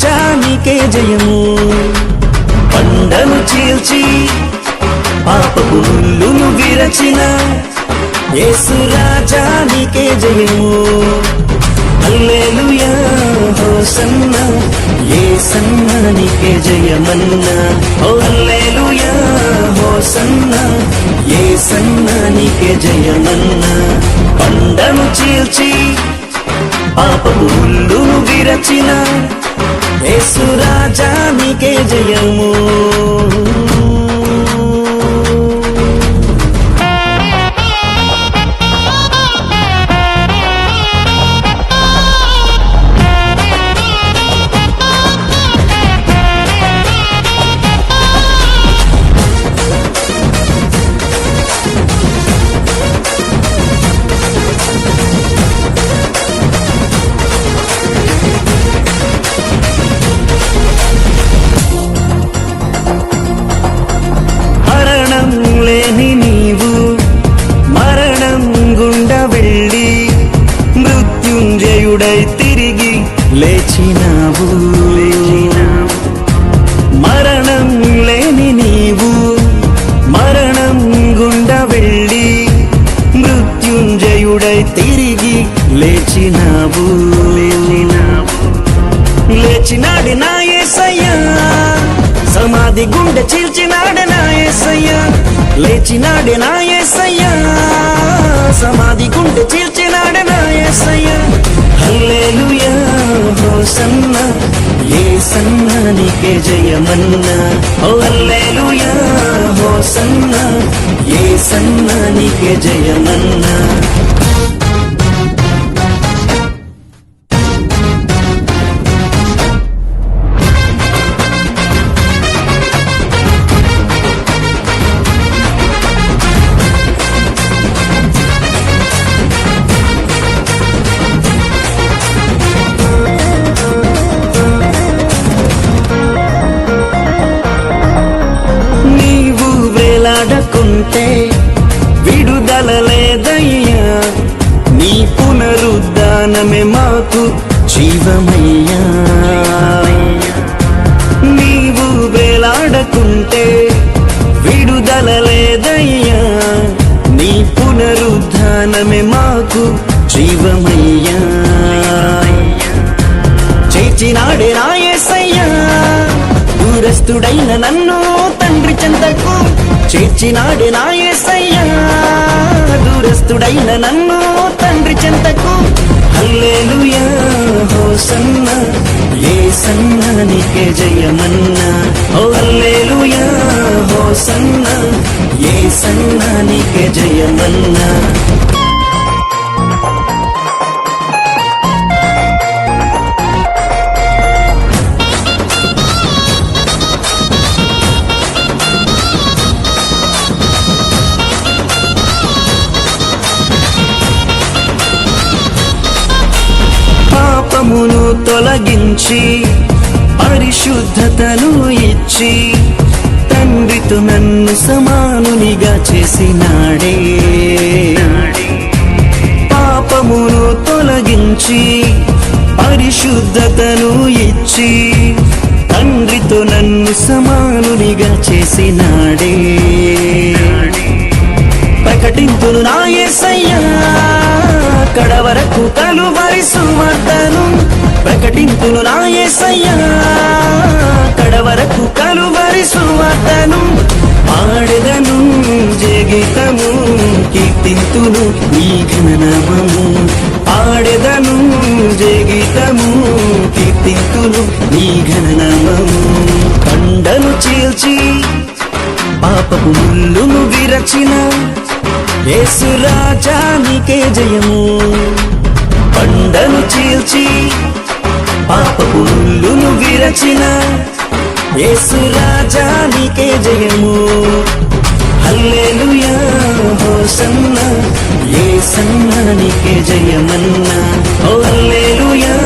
యేసురాజా నీకే జయము. పండను చీల్చి పాపపు ముళ్ళును విరచిన యేసురాజా నీకే జయము. హల్లెలూయా హోసన్న సన్న నీకే జయమన్న. ఓ హల్లెలూయా హోసన్న సన్న నీకే జయమన్న. పండను చీల్చి పాపపు ముళ్ళును విరచిన యేసురాజా నీకే జయము. లేచినావు. మరణం లేని నీవు మరణం గుండ వెళ్ళి మృత్యుంజయుడై తిరిగి లేచినావు. లేచినాడు నా సమాధి గుండె చీల్చినాడే నా యేసయ్యా లేచినాడు నా యేసయ్యా సమాధి గుండె చీల్చినాడే నా యేసయ్యా హల్లెలూయా హోసన్న యేసన్న నీకే జయమన్నా. ఓ హల్లెలూయా హోసన్న యేసన్న నీకే జయమన్నా. దూరస్తుడైన నన్ను తండ్రి చెంతకు చేర్చినాడే నాయసయ్యా దూరస్తుడైన నన్ను తండ్రి చెంతకు హల్లెలూయా హోసన్న యేసన్న నీకే జయమన్నా. ఓ హల్లెలూయా హోసన్న యేసన్న నీకే జయమన్నా. తొలగించి పరిశుద్ధతను ఇచ్చి తండ్రితో నన్ను సమానునిగా చేసినాడే. పాపమును తొలగించి పరిశుద్ధతను ఇచ్చి తండ్రితో నన్ను సమానునిగా చేసినాడే. ప్రకటింతును నా యేసయ్యా. అక్కడ వరకు కలువరి సుమర్తను ప్రకటింతును నా యేసయ్యా అక్కడ వరకు కలువరి సుమర్తను పాడెదను జగితము కీర్తింతును నీ ఘననామము. పాడెదను జగితము కీర్తింతును నీ ఘననామము. కండను చీల్చి పాపపు ముళ్ళును విరచిన యేసు రాజా నీకే జయము. పండను చీల్చి పాపపు ముల్లును విరచిన యేసు రాజా నీకే జయము. హల్లెలూయా హోసన్న యేసన్న నీకే జయమన్నా. ఓ హల్లెలూయా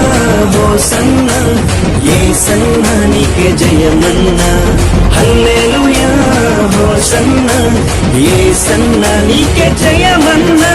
హోసన్న యేసన్న నీకే జయమన్నా. హల్లెలూయా. మోసన్న ఏ సన్న నీకే జయమన్నా.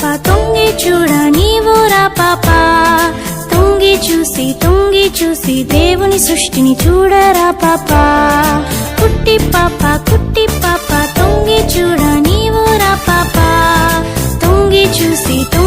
పాప తొంగి చూడ నీవు రా పాప. తొంగి చూసి తొంగి చూసి దేవుని సృష్టిని చూడరా పాప. కుట్టి పాప కుట్టి పాప తొంగి చూడ నీవు రా పాప. తొంగి చూసి తొంగి చూసి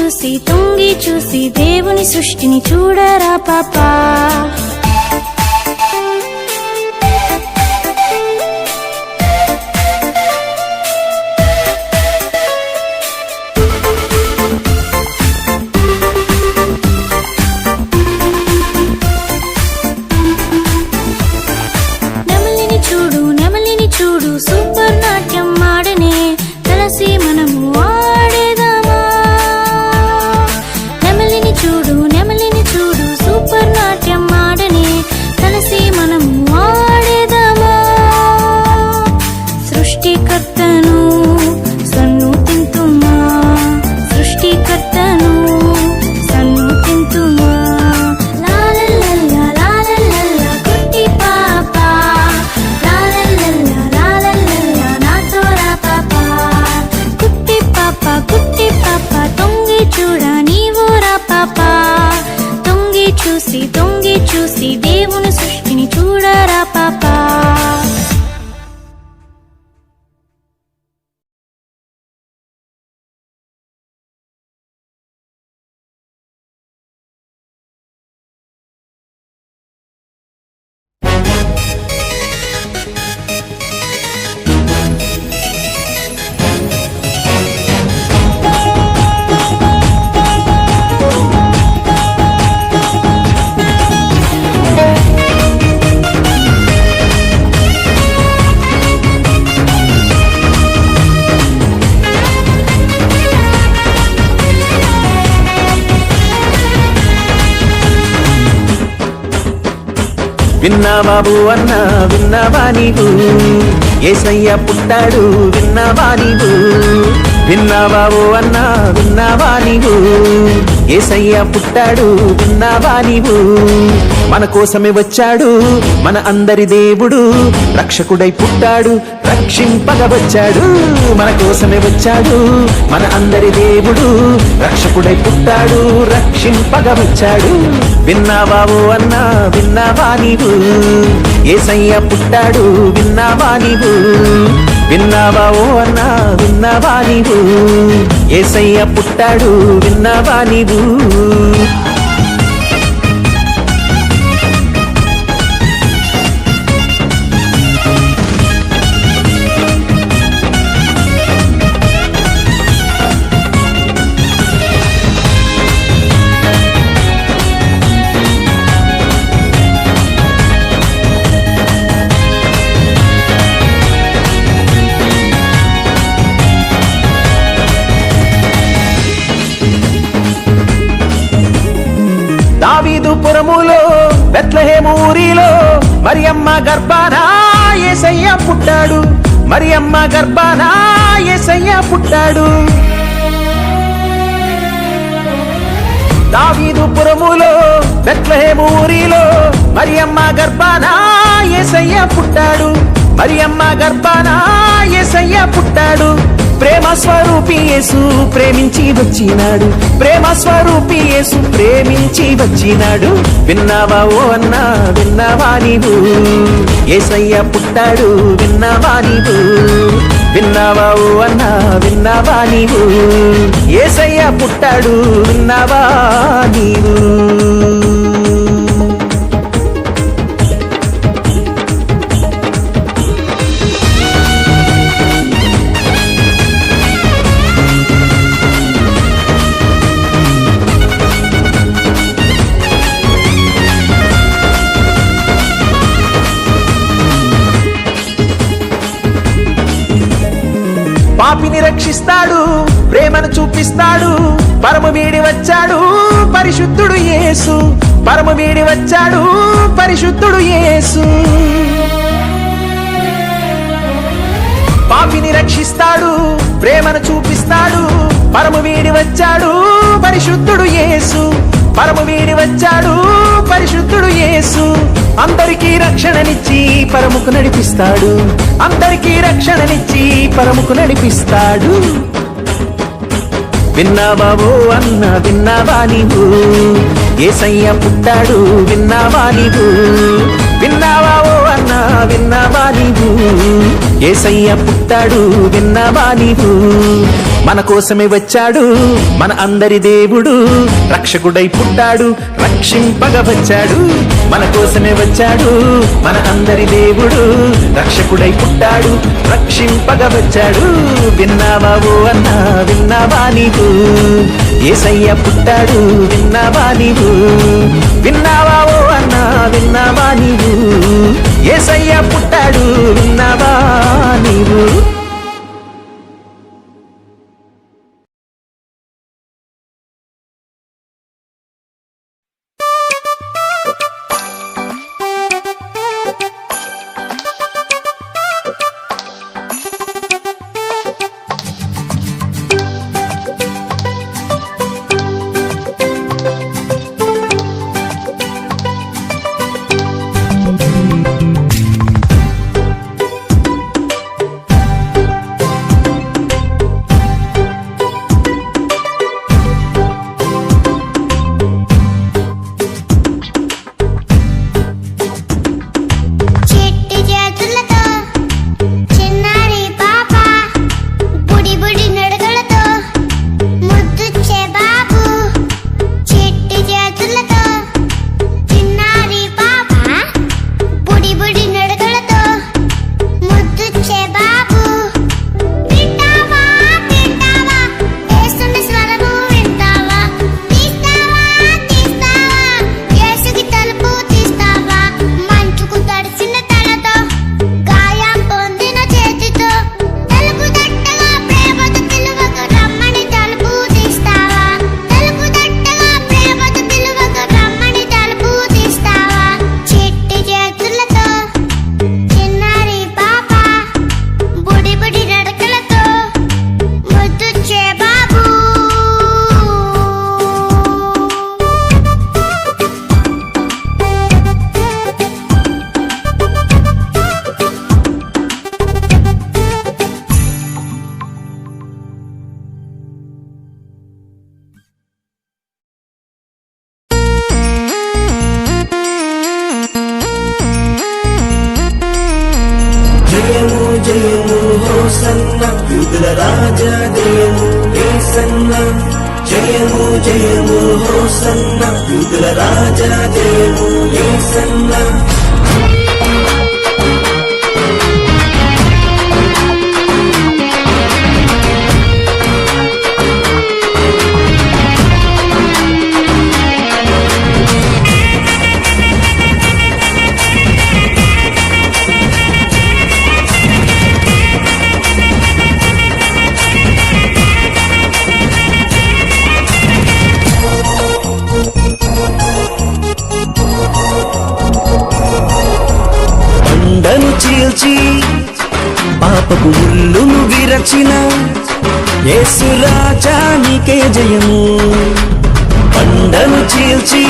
చూసి తొంగి చూసి దేవుని సృష్టిని చూడరా పాపా? విన్నా బాబు అన్న విన్నావా నీవు. ఏసయ్య పుట్టాడు విన్నావా నీవు. విన్నా బాబు అన్న విన్నావా నీవు. ఏసయ్య పుట్టాడు విన్నావా నీవు. మన కోసమే వచ్చాడు మన అందరి దేవుడు. రక్షకుడై పుట్టాడు రక్షింపగ వచ్చాడు మన కోసమే వచ్చాడు మన అందరి దేవుడు రక్షకుడై పుట్టాడు రక్షింపగ వచ్చాడు విన్నావా ఓ అన్నా విన్నావా నీవు? ఏసయ్య పుట్టాడు విన్నావా నీవు? విన్నావా ఓ అన్నా విన్నావా నీవు? ఏసయ్య పుట్టాడు విన్నావా నీవు? బెత్లహేము ఊరిలో మరియమ్మ గర్భాన ఏసయ్య పుట్టాడు. మరియమ్మ గర్భాన ఏసయ్య పుట్టాడు. దావీదు పురములో బెత్లహేము ఊరిలో మరియమ్మ గర్భాన ఏసయ్య పుట్టాడు. మరియమ్మ గర్భాన ఏసయ్య పుట్టాడు. ప్రేమ స్వరూపి యేసు ప్రేమించి వచ్చినాడు. ప్రేమ స్వరూపి యేసు ప్రేమించి వచ్చినాడు. విన్నావా ఓ అన్నా విన్నావా నీవు? ఏసయ్య పుట్టాడు విన్నావా నీవు? విన్నావా ఓ అన్నా విన్నావా నీవు? ఏసయ్య పుట్టాడు విన్నావా నీవు? పాపిని రక్షిస్తాడు ప్రేమను చూపిస్తాడు పరమ వీడి వచ్చాడు పరిశుద్ధుడు యేసు. పరమ వీడి వచ్చాడు పరిశుద్ధుడు యేసు. పాపిని రక్షిస్తాడు ప్రేమను చూపిస్తాడు పరమ వీడి వచ్చాడు పరిశుద్ధుడు యేసు. పరము వీడి వచ్చాడు పరిశుద్ధుడు యేసు. అందరికీ రక్షణనిచ్చి పరముకు నడిపిస్తాడు. అందరికీ రక్షణనిచ్చి పరముకు నడిపిస్తాడు. విన్నావా ఓ అన్న విన్నావా నీవు? ఏసయ్య పుట్టాడు విన్నావా నీవు? విన్నావా ఓ అన్న విన్నావా నీవు? ఏసయ్య పుట్టాడు విన్నావా నీవు? మన కోసమే వచ్చాడు మన అందరి దేవుడు. రక్షకుడై పుట్టాడు రక్షింపగ వచ్చాడు. మన కోసమే వచ్చాడు మన అందరి దేవుడు. రక్షకుడై పుట్టాడు రక్షింపగ వచ్చాడు. విన్నావా ఓ అన్న విన్నావా నీవు? ఏసయ్య పుట్టాడు విన్నావా నీవు? విన్నావా ఓ అన్న విన్నావా నీవు? ఏసయ్య పుట్టాడు విన్నావా నీవు? జయము హోసన్న యుగుల రాజా జయము ఏసన్న పాపపు ముల్లును విరచిన యేసురాజానికే జయము. పండను చీల్చి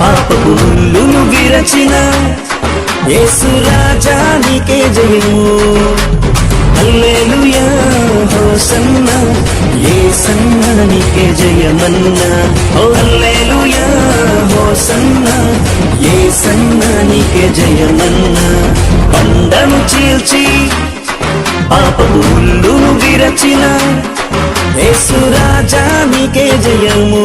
పాపపు ముల్లును విరచిన యేసురాజానికే జయము. హల్లెలూయా హోసన్న యేసన్న నీకే జయమన్నా. ఓ హల్లెలూయా హోసన్న యేసన్న నీకే జయమన్నా. పండను చీల్చి పాపపు ముల్లును విరచిన యేసురాజా నీకే జయము.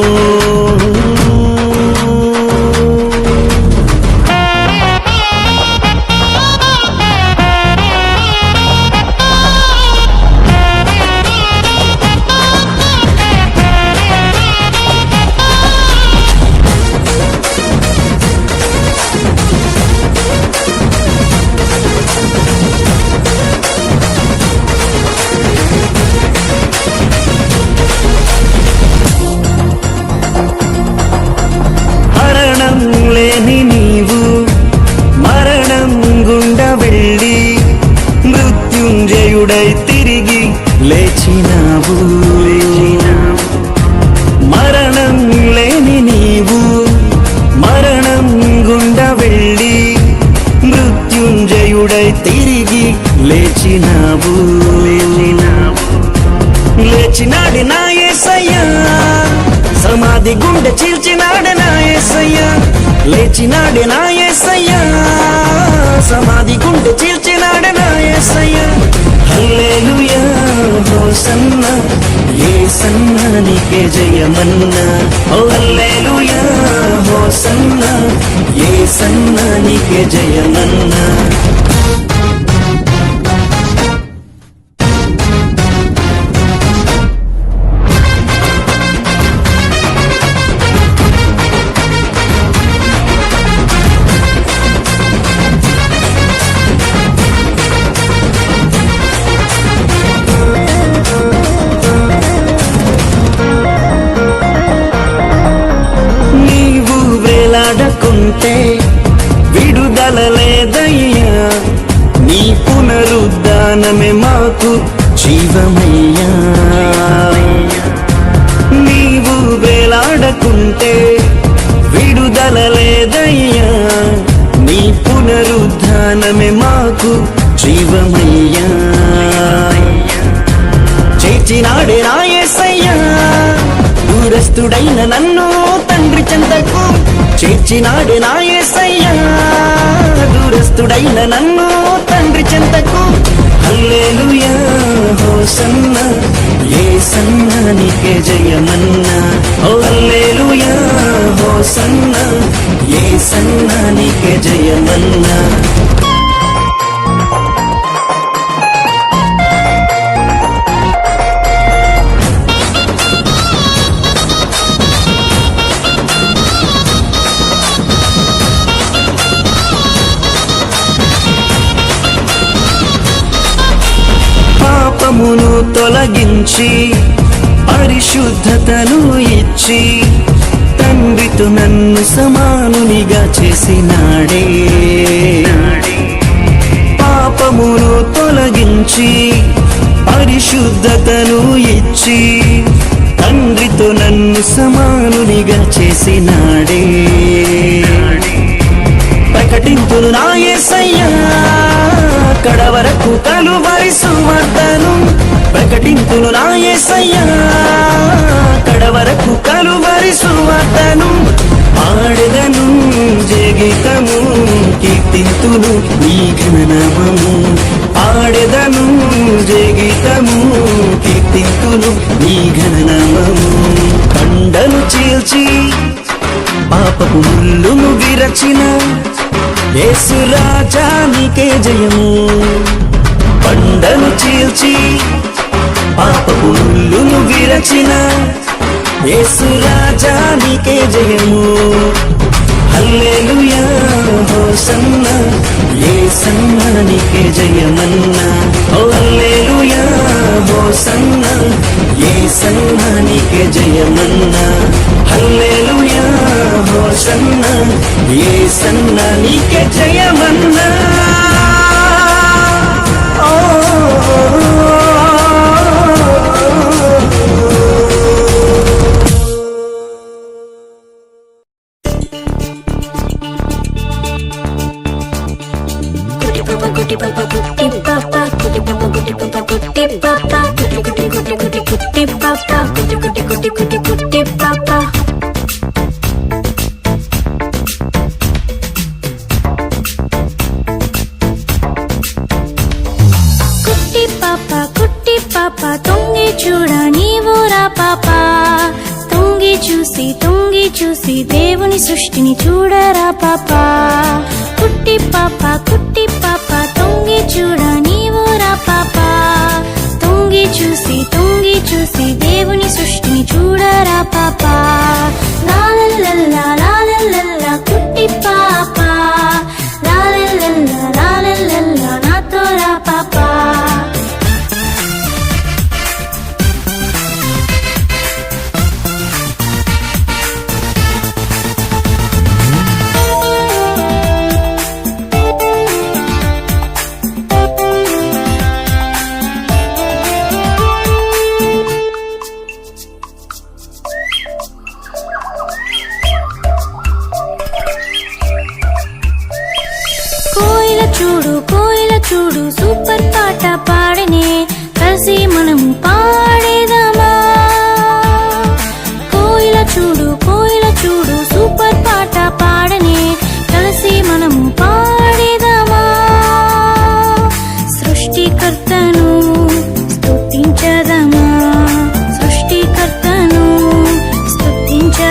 గుండె చీల్చినాడే నా ఏసయ్యా. లేచినాడే నా ఏసయ్యా. సమాధి గుండె చీల్చినాడే నా ఏసయ్యా. హల్లెలూయా హోసన్న యేసన్న నీకే జయమన్నా. ఓ హల్లెలూయా హోసన్న యేసన్న నీకే జయమన్నా. పునరుద్ధానమే మాకు జీవమయ్యా. చేర్చినాడే నా దూరస్తుడైన నన్ను తండ్రి చెంతకు చేర్చినాడే నాయసయ్యా దూరస్తుడైన నన్ను తండ్రి చెంతకు హల్లెలూయా. హోసన్న యేసన్న నీకే జయమన్నా. ఓ హల్లెలూయా. హోసన్న యేసన్న నీకే జయమన్నా. తొలగించి పరిశుద్ధతను ఇచ్చి తండ్రితో నన్ను సమానునిగా చేసినాడే. పాపమును తొలగించి పరిశుద్ధతను ఇచ్చి తండ్రితో నన్ను సమానునిగా చేసినాడే. ప్రకటింతును నాయసయ్యా ఎక్కడ వరకు కలువరి సుమర్తను ప్రకటింతును నా ఏసయ్యా. అక్కడ వరకు కలువరి సుమర్తను ఆడదను జగితము కీర్తింతును నీ ఘననమము. ఆడదను జగితము కీర్తింతును నీ ఘననమము. కండను చీల్చి పాపపు ముళ్ళును విరచిన యేసు రాజానికే జయము. పండను చీల్చి పాపపు ముళ్ళును విరచిన యేసు రాజానికే జయము. హల్లెలూయా హోసన్నా యేసన్నా నీకే జయమన్నా. ఓ హల్లెలూయా హోసన్నా యేసన్నా జయమన్నా. హల్లెలూయా హోసన్నా యేసన్నా నీకే జయమన్నా. Пу-пу-пу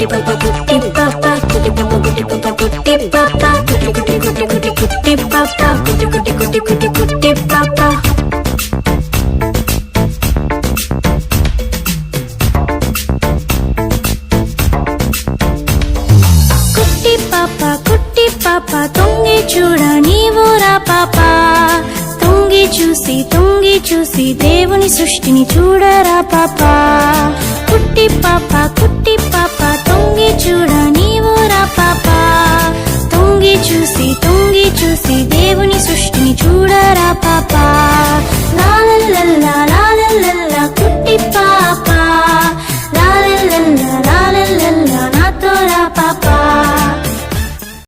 గుట్టి పాప గుట్టి పాప గుట్టి పాప గుట్టి పాప గుట్టి పాప